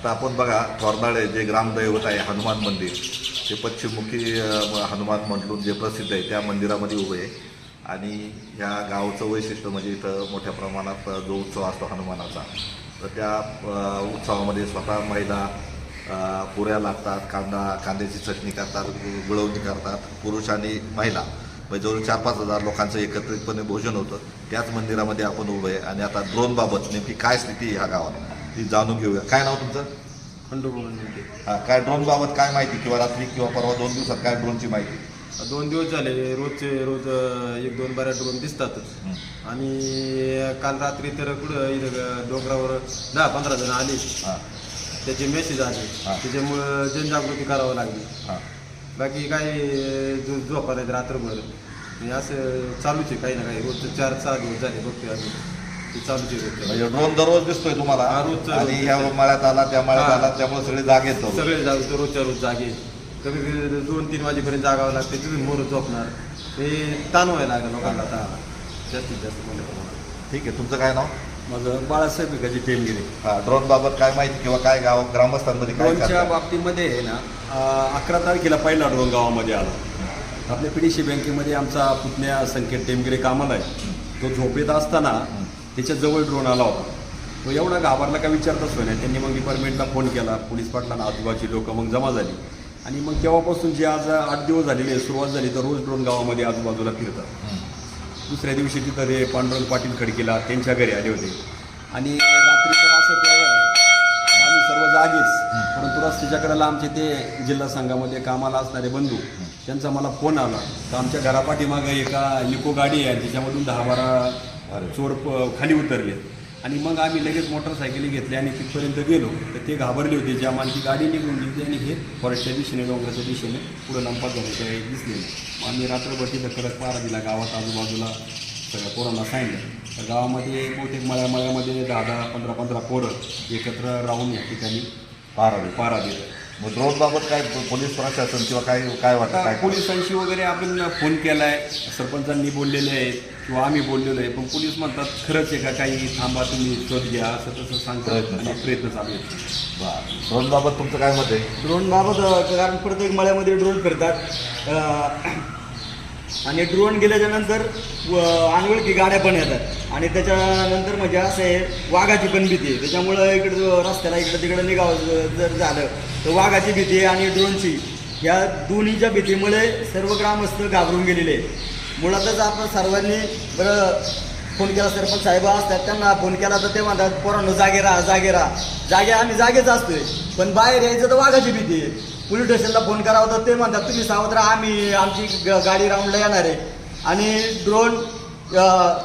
आता आपण बघा थोरदाळे जे ग्रामदैवत आहे हनुमान मंदिर ते पश्चिममुखी हनुमान म्हणून जे प्रसिद्ध आहे त्या मंदिरामध्ये उभे आहे. आणि ह्या गावचं वैशिष्ट्य म्हणजे इथं मोठ्या प्रमाणात जो उत्सव असतो हनुमानाचा तर त्या उत्सवामध्ये स्वतः महिला पुऱ्या लागतात कांदा कांद्याची चटणी करतात गुळवणी करतात पुरुष आणि महिला. म्हणजे जवळ चार पाच हजार लोकांचं एकत्रितपणे भोजन होतं. त्याच मंदिरामध्ये आपण उभं आहे. आणि आता ड्रोनबाबत नेमकी काय स्थिती ह्या गावात? ती जाणून घेऊया. काय नाव तुमचं? खंडोबा म्हणते हा, काय ड्रोन बाबत काय माहिती किंवा रात्री किंवा परवा दोन दिवसात काय ड्रोनची माहिती? दोन दिवस झाले. रोजचे रोज अं, एक दोन बाऱ्या ड्रोन दिसतातच. हं. आणि काल रात्री तर कुठं इथं डोंगरावर दहा पंधरा जण आले. हां. त्याचे मेसेज आले. हा. त्याच्यामुळं जनजागृती करावं लागली. हां. बाकी काय झो- झोपा नाहीत रात्रभर असं चालूच आहे. काही ना काही रोजचं चार सहा दिवस झाले बघतोय आम्ही. ते चालूच म्हणजे ड्रोन दररोज दिसतोय तुम्हाला. हा, रोजचा आणि रोज ह्या. मळ्यात आला त्या मळ्यात हा. आला त्यामुळे सगळे जागे आहेत सगळे जाग रोजच्या रोज जागे कमी कमी दोन तीन वाजेपर्यंत जागावं लागते तुम्ही मोर झोपणार. ते ताण व्हायला लागलं लोकांना आता. जास्तीत जास्त मोठ्या प्रमाणात. ठीक आहे तुमचं काय नाव? माझं बाळासाहेब भिकाजी टेमगिरे. हा ड्रोन बाबत काय माहिती किंवा काय गाव ग्रामस्थांमध्ये काय ड्रोनच्या चर्चा? बाबतीमध्ये आहे ना अं, अकरा तारखेला पहिला ड्रोन गावामध्ये आला. आपल्या पीडीसी बँकेमध्ये आमचा पुतण्या संकेत टेमगिरे कामाला आहे. तो झोपेत असताना त्याच्याजवळ ड्रोन आला होता. तो एवढा घाबरला का विचारताच होय नाही. त्यांनी मग डिपार्टमेंटला फोन केला. पोलीस पाटलांना आजूबाजूची लोकं मग जमा झाली. आणि मग तेव्हापासून जे आज आठ दिवस झालेले सुरुवात झाली तर रोज ड्रोन गावामध्ये आजूबाजूला फिरतात. दुसऱ्या दिवशी तिथं ते पांडुरंग पाटील खडकेला त्यांच्या घरी आले होते. आणि रात्री तर असं केलं आम्ही सर्व जागेच. परंतु रस्त्याच्या कडेला आमचे ते जिल्हा संघामध्ये कामाला असणारे बंधू त्यांचा मला फोन आला. तर आमच्या घरापाठीमागं एका लिको गाडी आहे त्याच्यामधून दहा बारा चोर प- खाली उतरले. आणि मग आम्ही लगेच मोटरसायकली घेतली आणि तिथपर्यंत गेलो. तर ते घाबरले होते. ज्या ती गाडी निघून गेली आणि हे फॉरेस्टच्या दिशेने डोंगराच्या दिशेने पुढे लंपात झाले काही दिसले मग आम्ही रात्रभर तिथं कडक पारा दिला गावात आजूबाजूला सगळ्या पोरांना सांगितलं. तर गावामध्ये बहुतेक मळ्या मळ्यामध्ये दहा दहा पंधरा पंधरा पोरं एकत्र राहून या ठिकाणी पारा दे. पारा देतात मग ड्रोन बाबत काय पोलीस प्रशासन किंवा काय काय वाटतं? काय पोलिसांशी वगैरे आपण फोन केला आहे सरपंचांनी बोललेले आहेत किंवा आम्ही बोललेलो आहे पण पोलीस म्हणतात खरंच आहे का काही? थांबा तुम्ही शोध घ्या असं तसं सांगतात प्रयत्न आणि प्रयत्न चालू आहेत. ड्रोन बाबत तुमचं काय मत आहे? ड्रोन बाबत अ, कारण प्रत्येक मळ्यामध्ये ड्रोन फिरतात. अ, आणि ड्रोन गेल्याच्यानंतर व- अनोळखी गाड्या पण येतात. आणि त्याच्यानंतर म्हणजे असं आहे वाघाची पण भीती आहे. त्याच्यामुळं इकडं जो रस्त्याला इकडं तिकडं निघावं ज- जर झालं तर वाघाची भीती आहे आणि ड्रोनची. या दोन्हीच्या भीतीमुळे सर्व ग्रामस्थ घाबरून गेलेले आहे मुळातच आपण सर्वांनी बरं फोन केला सरपंच साहेब असतात त्यांना फोन केला तर ते म्हणतात पोरांनो जागे राहा जागे राहा. जागे आम्ही जागेच असतोय पण बाहेर यायचं तर वाघाची भीती आहे. पोलीस स्टेशनला फोन करावा तर ते म्हणतात तुम्ही सावध राहा आम्ही आमची ग- गाडी राऊंडला येणार आहे. आणि ड्रोन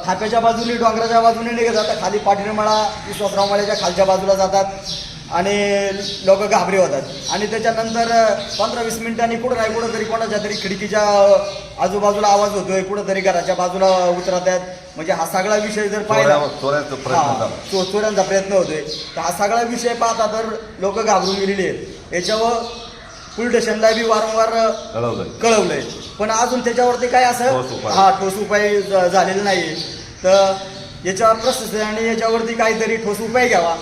थाप्याच्या बाजूने डोंगराच्या बाजूने निघत जातात खाली पाटीरमळा विश्वासराव माळ्याच्या खालच्या बाजूला जातात. आणि लोक घाबरे होतात. आणि त्याच्यानंतर पंधरा वीस मिनिटांनी कुठं नाही कुठं तरी कोणाच्या तरी खिडकीच्या आजूबाजूला आवाज होतोय कुठं तरी घराच्या बाजूला उतरत आहेत. म्हणजे हा सगळा विषय जर पाहिला चोऱ्या- चोऱ्याचा प्रयत्न होतोय. तर हा सगळा विषय पाहता तर लोक घाबरून गेलेली आहेत. याच्यावर पोलीस स्टेशनला बी वारंवार कळवलंय. पण अजून त्याच्यावरती काय असं. हा ठोस उपाय झालेला नाही तर याच्या प्रशासनाने याच्यावरती काहीतरी ठोस उपाय घ्यावा.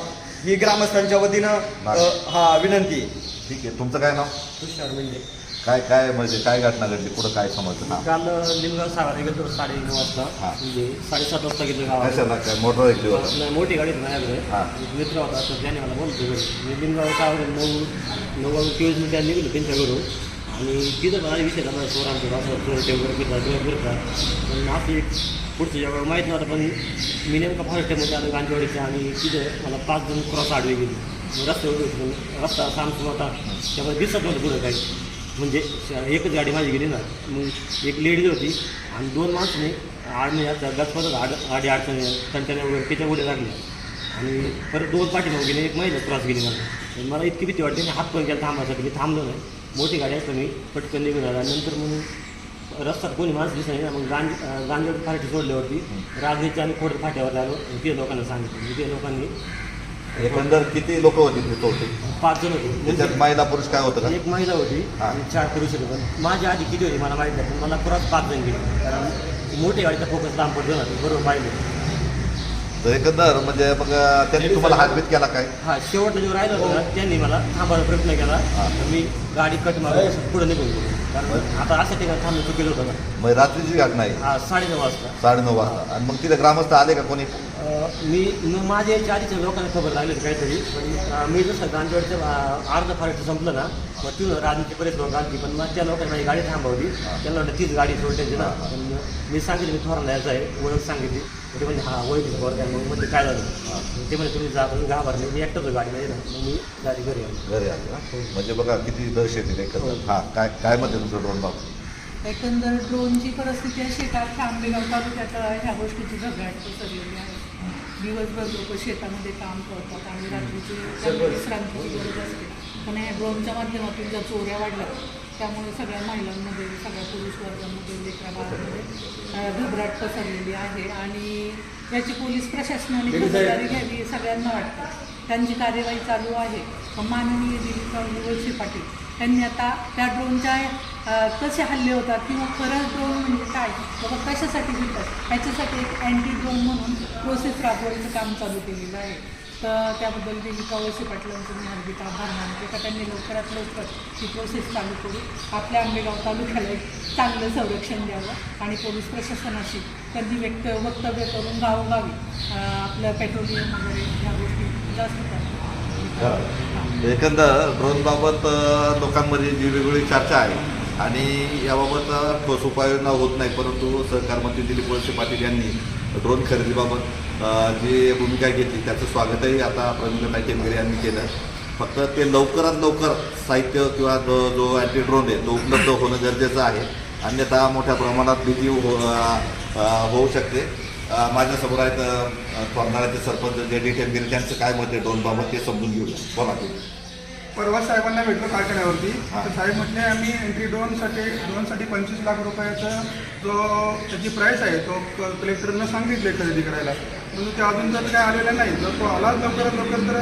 ही ग्रामस्थांच्या वतीनं अ, हा विनंती. आहे ठीक आहे तुमचं काय नाव? तुषार म्हणजे काय काय म्हणजे काय घटना घडली? पुढं काय समजतं हा. काल निमगाव सागारे गेलो साडे नऊ वाजता हा. म्हणजे साडेसात वाजता गेलो गावात कशाला? काय मोटर ऐकली होतं? नाही, मोठी गाडी माझ्याकडे. हा. एक मित्र होता तर त्याने मला बोलतो मी निमगाव सागारे नऊ नऊ मिनिटांनी निघलो त्यांच्याकडून. आणि तिथं मला विषय झाला चोरांचं असं चोर टेंबर फिरतात डोळे फिरतात पण असं एक पुढचं जेव्हा माहीत नव्हतं पण मी नेमका फॉरेस्टमध्ये आलो गांधीवाडीच्या आणि तिथं मला पाच जण क्रॉस आडवे गेली. मग रस्त्यावर होते रस्ता सामसूम होता त्यामुळे दिसत नव्हतं पुढं काही. म्हणजे एकच गाडी माझी गेली ना मग एक लेडीज होती आणि दोन माणसाने आडणे गचपतच आड आडी अडचणी तंटाने वगैरे त्याच्या उड्या लागल्या. आणि परत दोन पाठीमागे गेले एक महिला क्रॉस गेली मला. मला इतकी भीती वाटते मी हात पण केला थांबायसाठी मी थांबलो नाही. मोठी गाडी असतं मी पटकन निघून आला नंतर म्हणून रस्त्यात कोणी माणसं दिसत नाही मग गांज गांजवड फाटी सोडल्यावरती राजनीच्या आणि खोड फाट्यावर आलो ते लोकांना सांगितलं. ते लोकांनी एकंदर किती लोक होती तिथं होते पाच जण होते. महिला पुरुष काय होतं एक महिला होती. आणि चार पुरुष होते पण माझ्या आधी किती होती मला माहीत नाही पण मला परत पाच जण गेले. कारण मोठी गाडीचा फोकस लांब पडतो ना बरोबर पाहिलं. तर एकंदर म्हणजे मग त्यांनी तुम्हाला हातभीत केला काय? हा शेवटला जो राहिला होता ना, त्यांनी मला थांबायचा प्रयत्न केला. हा. तर मी गाडी कट मारून पुढे निघून गेलो. कारण आता अशा ठिकाणी थांबणं चुकीचं होतं ना. मग रात्रीची घटना आहे हा साडेनऊ वाजता. साडेनऊ वाजता. आणि मग तिथे ग्रामस्थ आले का कोणी? अं, मी न माझ्या याच्या आधीच्या लोकांना खबर लागली होती काहीतरी. पण अं, मी जसं गांजवाडचं अं, अर्ध फारट संपलं ना मग तिथून राजनीती बरेच लोक आली. पण मग त्या लोकांनी माझी गाडी थांबवली. त्यांना वाटलं तीच गाडी सोडण्याची ना. पण मी सांगितलं मी थोराला यायचं आहे. ओळख सांगितली. ते म्हणजे हा ओळखीचं बरं काय मग म्हणजे काय झालं? मग ते म्हणजे तुम्ही जा तुम्ही घाबरले मी एकटाच गाडी नाही ना. मग मी गाडी घरी आलो. घरी आले ना म्हणजे बघा किती दहशत येते एकंदर. हा. काय काय म्हणते तुमचं ड्रोन बाबू? एकंदर ड्रोनची परिस्थिती अशी आहे का? आंबेगाव तालुक्यात ह्या गोष्टीची झगडाट पसरलेली आहे. दिवसभर लोक शेतामध्ये काम करतात आणि रात्रीची त्यांना विश्रांतीची गरज असते. पण या ड्रोनच्या माध्यमातून ज्या चोऱ्या वाढल्या त्यामुळे सगळ्या महिलांमध्ये सगळ्या पुरुष वर्गामध्ये लेकरा बाळांमध्ये घबराट पसरलेली आहे. आणि याची पोलीस प्रशासनाने खबरदारी घ्यावी सगळ्यांना वाटतं. त्यांची कार्यवाही चालू आहे. माननीय दिलीपराव वळसे पाटील त्यांनी आता त्या ड्रोनच्या कसे हल्ले होतात किंवा खरं ड्रोन म्हणजे काय? बाबा कशासाठी घेतात? ह्याच्यासाठी एक अँटी ड्रोन म्हणून प्रोसेस राबवायचं काम चालू केलेलं आहे. तर त्याबद्दल देविका वळसे पाटलांचं मी हार्दिक आभार मानते का त्यांनी लवकरात लवकर ही प्रोसेस चालू करू. आपल्या आंबेगाव तालुक्याला एक चांगलं संरक्षण द्यावं आणि पोलीस प्रशासनाशी त्यांनी व्यक्त वक्तव्य करून गावोगावी आपलं पेट्रोलियम वगैरे ह्या गोष्टी जास्त एकंदर ड्रोनबाबत लोकांमध्ये जी वेगवेगळी चर्चा आहे आणि याबाबत ठोस उपाययोजना होत नाही परंतु सहकार मंत्री दिलीप वळसे पाटील यांनी ड्रोन खरेदीबाबत जी भूमिका घेतली त्याचं स्वागतही आता प्रवीण केंद्रे यांनी केलं. फक्त ते लवकरात लवकर साहित्य किंवा जो जो अँटी ड्रोन आहे तो उपलब्ध होणं गरजेचं आहे. अन्यथा मोठ्या प्रमाणात भीती हो होऊ शकते. माझ्यासमोर आहेत अ, सरपंच जे डी टेमगिरी त्यांचं काय मत आहे ड्रोनबाबत ते समजून घेऊया. बोला तुम्ही. परवा साहेबांना भेटलो कारखान्यावरती. तर साहेब म्हटले आम्ही एंट्री ड्रोनसाठी ड्रोनसाठी पंचवीस लाख रुपयाचा जो त्याची प्राईस आहे तो क- कलेक्टरनं सांगितले खरेदी करायला. म्हणून ते अजून तर काय आलेलं नाही जर तो आला लवकरात लवकर तर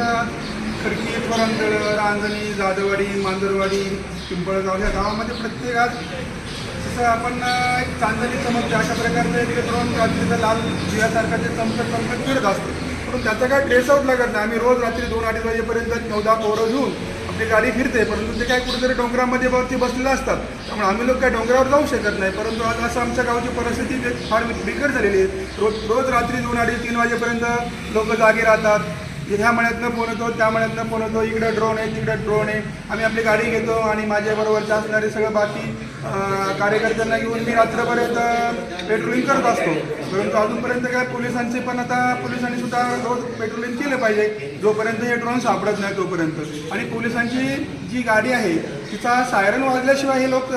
खडकी थोरांतळ रांजणी जाधववाडी मांजरवाडी पिंपळगाव या गावामध्ये प्रत्येक आज जसं आपण अं, एक चांदणी चमकते अशा प्रकारचं एक ड्रोन रात्रीचं लाल जियासारखा ते चमकत चमकत फिरत असतो. पण त्याचा काय ट्रेस आउट लागत नाही. आम्ही रोज रात्री दोन अडीच वाजेपर्यंत नऊदा पोरं घेऊन आपली गाडी फिरते परंतु ते काय कुठेतरी डोंगरामध्ये वरती बसलेले असतात. त्यामुळे आम्ही लोक काय डोंगरावर जाऊ शकत नाही. परंतु आज असं आमच्या गावची परिस्थिती फार बिकट झालेली आहे. रोज रोज रात्री दोन अडीच तीन वाजेपर्यंत लोक जागे राहतात. ह्या मळ्यातनं फोन येतो त्या मळ्यातनं फोन येतो इकडं ड्रोन आहे तिकडं ड्रोन आहे. आम्ही आपली गाडी घेतो आणि माझ्याबरोबरच्या असणारे सगळं बाकी कार्यकर्त्यांना घेऊन मी रात्रपर्यंत पेट्रोलिंग करत असतो. परंतु अजूनपर्यंत काय पोलिसांचे पण आता पोलिसांनी सुद्धा रोज पेट्रोलिंग केलं पाहिजे. जोपर्यंत हे ड्रोन सापडत नाही तोपर्यंत. आणि पोलिसांची जी गाडी आहे तिचा सायरन वाजल्याशिवाय हे लोक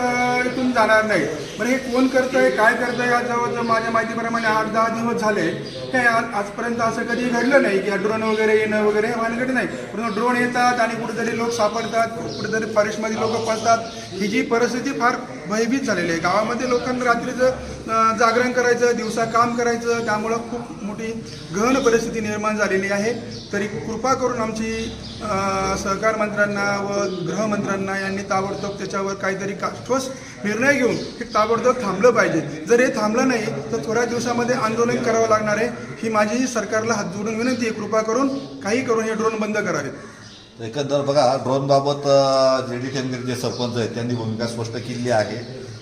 इथून जाणार नाही बरं हे कोण करतंय काय करतंय आज जवळजवळ माझ्या माहितीप्रमाणे आठ दहा दिवस झाले. काय आज आजपर्यंत असं कधी घडलं नाही की ड्रोन वगैरे येणं वगैरे हे भानगड नाही. परंतु ड्रोन येतात आणि कुठेतरी लोक सापडतात कुठेतरी फॉरेस्टमध्ये लोक फसतात. ही जी परिस्थिती फार भयभीत झालेली आहे. गावामध्ये लोकांना रात्रीचं जागरण करायचं दिवसा काम करायचं त्यामुळं खूप मोठी गहन परिस्थिती निर्माण झालेली आहे. तरी कृपा करून आमची सहकार मंत्र्यांना व गृहमंत्र्यांना यांनी ताबडतोब त्याच्यावर काहीतरी का ठोस निर्णय घेऊन हे ताबडतोब थांबलं पाहिजे. जर हे थांबलं नाही तर थोड्या दिवसामध्ये आंदोलन करावं लागणार आहे. ही माझी सरकारला हात जोडून विनंती आहे. कृपा करून काही करून हे ड्रोन बंद करावेत. एकंदर बघा ड्रोनबाबत जे डी जे सरपंच आहेत त्यांनी भूमिका स्पष्ट केली आहे.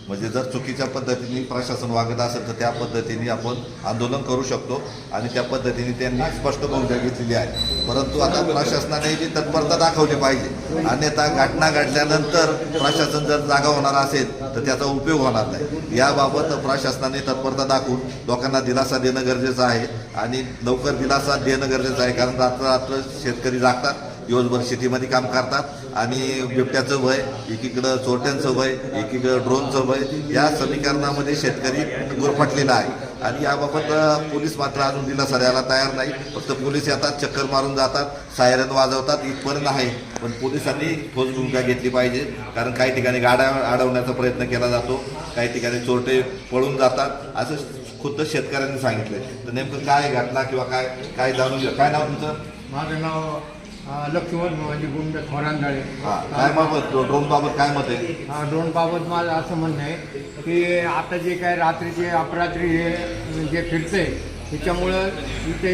म्हणजे जर चुकीच्या पद्धतीने प्रशासन वागत असेल तर त्या पद्धतीने आपण आंदोलन करू शकतो आणि त्या पद्धतीने त्यांनी स्पष्ट भूमिका घेतलेली आहे. परंतु आता प्रशासनाने जी तत्परता दाखवली पाहिजे अन्यथा घटना घडल्यानंतर प्रशासन जर जागा होणार असेल तर त्याचा उपयोग होणार नाही. याबाबत प्रशासनाने तत्परता दाखवून लोकांना दिलासा देणं गरजेचं आहे आणि लवकर दिलासा देणं गरजेचं आहे कारण रात्र रात्र शेतकरी जागतात. दिवसभर शेतीमध्ये काम करतात. आणि बिबट्याचं भय एकीकडं चोरट्यांचं भय एकीकडं ड्रोनचं भय या समीकरणामध्ये शेतकरी गुरफटलेला आहे. आणि याबाबत पोलीस मात्र अजून दिलासा द्यायला तयार नाही. फक्त पोलीस येतात चक्कर मारून जातात सायरन वाजवतात. इथपर्यंत आहे. पण पोलिसांनी ठोस भूमिका घेतली पाहिजे. कारण काही ठिकाणी गाड्या अडवण्याचा प्रयत्न केला जातो. काही ठिकाणी चोरटे पळून जातात. असं खुद्द शेतकऱ्यांनी सांगितलं तर नेमकं काय घटना किंवा काय काय जाणून काय नाव तुमचं? माझं नाव लक्ष्मण म्हणजे गुंड थोरांदळे हा काय बाबत? ड्रोन बाबत काय मत आहे? हा ड्रोन बाबत माझं असं म्हणणं आहे की आता जे काय रात्रीचे अपरात्री हे जे फिरते त्याच्यामुळं इथे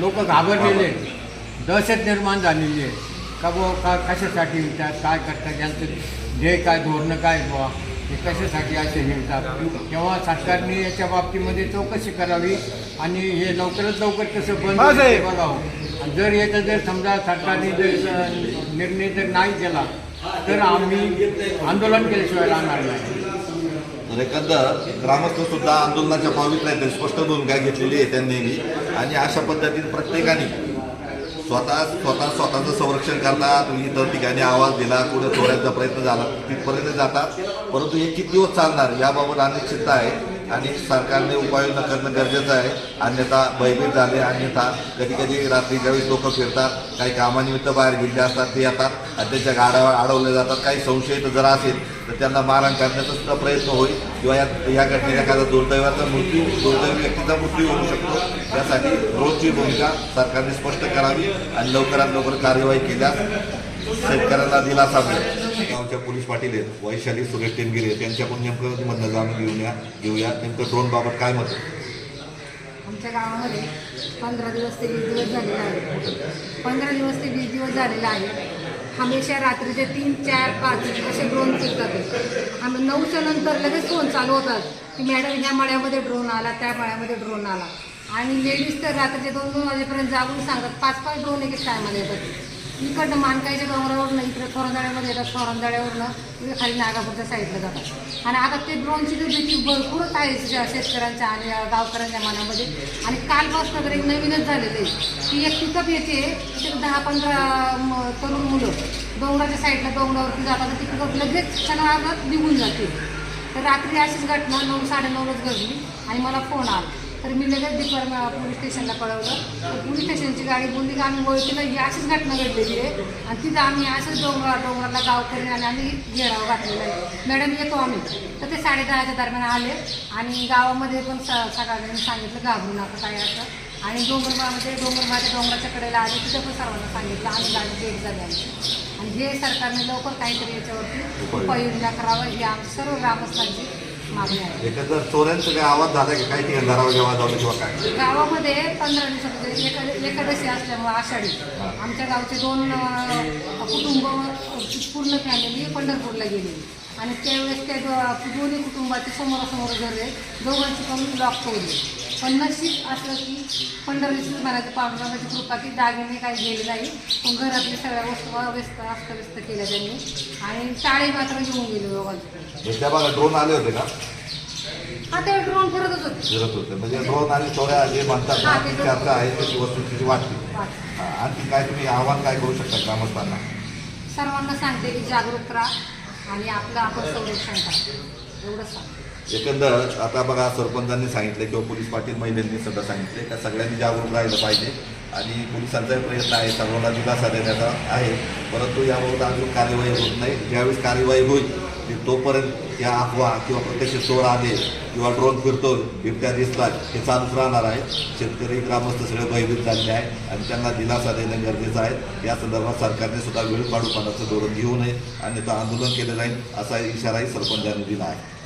लोक घाबरलेले आहेत. दहशत निर्माण झालेली आहे. का बुवा का कशासाठी विकतात काय करतात? यांचं ध्येय काय धोरणं काय बुवा? हे कशासाठी असे विकतात तेव्हा सरकारने याच्या बाबतीमध्ये चौकशी करावी आणि हे लवकरात लवकर कसं बंद होईल ते. बघावं. जर याचा जर समजा सरकारने जर निर्णय जर नाही केला तर आम्ही आंदोलन केल्याशिवाय राहणार नाही. तर एकंदर ग्रामस्थ सुद्धा आंदोलनाच्या पावीत नाही त्यांनी स्पष्ट भूमिका घेतलेली आहे त्यांनी आणि अशा पद्धतीने प्रत्येकाने स्वतः स्वतः स्वतःचं संरक्षण करतात इतर ठिकाणी आवाज दिला कुठे चोऱ्याचा प्रयत्न झाला तिथपर्यंत जातात. परंतु हे किती दिवस चालणार याबाबत अनिश्चितता आहे. आणि सरकारने उपाययोजना करणं गरजेचं आहे. अन्यथा भयभीत झाले अन्यथा कधी कधी रात्री ज्यावेळी लोक फिरतात काही कामानिमित्त बाहेर गेले असतात ते येतात आणि त्यांच्या गाड्या अडवले जातात. काही संशयित जर असेल तर त्यांना मारहाण करण्याचा सुद्धा प्रयत्न होईल किंवा या या घटनेत एखादा दुर्दैवाचा मृत्यू दुर्दैवी व्यक्तीचा मृत्यू होऊ शकतो. त्यासाठी रोजची भूमिका सरकारने स्पष्ट करावी आणि लवकरात लवकर कार्यवाही केल्यास शेतकऱ्यांना दिलासा मिळेल गावच्या पोलीस पाटील आहेत. वैशाली सुरेश टेमगिरे त्यांच्याकडून नेमकं मधलं जाणून घेऊया घेऊया. नेमकं ड्रोन बाबत काय मत? आहे? आमच्या गावामध्ये पंधरा दिवस ते वीस दिवस झालेले आहेत पंधरा दिवस ते वीस दिवस झालेले आहेत हमेशा रात्रीचे तीन चार पाच असे ड्रोन फिरतात. आम्ही नऊच्या नंतर लगेच फोन चालू होतात की मॅडम ह्या मळ्यामध्ये ड्रोन आला त्या मळ्यामध्ये ड्रोन आला. आणि लेडीज तर रात्रीचे दोन दोन वाजेपर्यंत जागून सांगतात पाच पाच ड्रोन एक टायमाला येतात. इकडनं मानकायच्या डोंगरावरनं इकडे खोरंदाळ्यामध्ये येतात खोरंदाळ्यावरनं इकडे खाली नागापूरच्या साईडला जातात. आणि आता ते ड्रोनची तर भीती भरपूरच आहे शेतकऱ्यांच्या आणि गावकऱ्यांच्या मनामध्ये. आणि कालपासून तर एक नवीनच झालेलं आहे. की एक पिकअप येते तिथे दहा पंधरा तरुण मुलं डोंगराच्या साईडला डोंगरावरती जातात. ती पिकअप लगेच क्षणार्धात निघून जाते. तर रात्री अशीच घटना नऊ साडेनऊलाच घडली आणि मला फोन आला. तर मी लगेच दीपर पोलीस स्टेशनला कळवलं. तर पोलीस स्टेशनची गाडी बोलली की आम्ही ओळखीला ही अशीच घटना घडलेली आहे. आणि तिथं आम्ही असंच डोंगरा डोंगराला गावकरी आणि आम्ही घेराव घातलेला आहे. मॅडम येतो आम्ही. तर ते साडेदहाच्या दरम्यान आले आणि गावामध्ये पण स सगळ्यांनी सांगितलं घाबरू नका काय असं. आणि डोंगरमामध्ये डोंगरमाच्या डोंगराच्या कडेला आले तिथं पण सर्वांना सांगितलं आम्ही गाडी भेट झाली आणि हे सरकारने लवकर काहीतरी याच्यावरती उपाययोजना करावं ही आमची सर्व ग्रामस्थांची एकंदर चोऱ्यांचा काही आवाज झाला की काही ठिकाणी किंवा काय? गावामध्ये पंधरा दिवसामध्ये एका एकादशी असल्यामुळे आषाढी. आमच्या गावचे दोन अं, कुटुंब पूर्ण फॅमिली पंढरपूरला गेली आणि त्यावेळेस त्या दो- दोन्ही कुटुंबाचे समोरासमोर घर आहे दोघांची पण लॉक तोडली पण नशीब असलं की पंढरीची म्हणायचं पांडुरंगाची कृपा की दागिने काही गेले नाही. पण घरातल्या सगळ्या वस्तू अव्यस्त अस्तव्यस्त केल्या त्यांनी. आणि टाळे मात्र घेऊन गेले दोघांचे. बघा ड्रोन आले होते का? हा ते ड्रोन फिरतच होते. फिरत होते. म्हणजे ड्रोन आणि चोऱ्या जे म्हणतात ना हा, ती ते चर्चा आहे त्याची वस्तुस्थिती वाटते. वाट- हा, आणखी काय तुम्ही आव्हान काय करू शकता ग्रामस्थांना? सर्वांना सांगते की जागरूक राहा आणि आपलं आपण संरक्षण करा. एवढंच सांगते. एकंदर आता बघा सरपंचांनी सांगितलं किंवा पोलीस पाटील महिलांनी सुद्धा सांगितले. का सगळ्यांनी जागरूक राहिलं पाहिजे आणि पोलिसांचाही प्रयत्न आहे सर्वांना दिलासा देण्याचा आहे. परंतु याबाबत अजून कार्यवाही होत नाही. ज्यावेळेस कार्यवाही होईल तोपर्यंत या अफवा किंवा प्रत्यक्ष चोर आले किंवा ड्रोन फिरतो बिबट्या दिसतात हे चालूच राहणार आहे. शेतकरी ग्रामस्थ सगळे भयभीत झाले आहे आणि त्यांना दिलासा देणं गरजेचं आहे. या संदर्भात सरकारने सुद्धा वेळ पाडूपणाचं धोरण घेऊ नये आणि तो आंदोलन केलं जाईल असा इशाराही सरपंचांनी दिला आहे.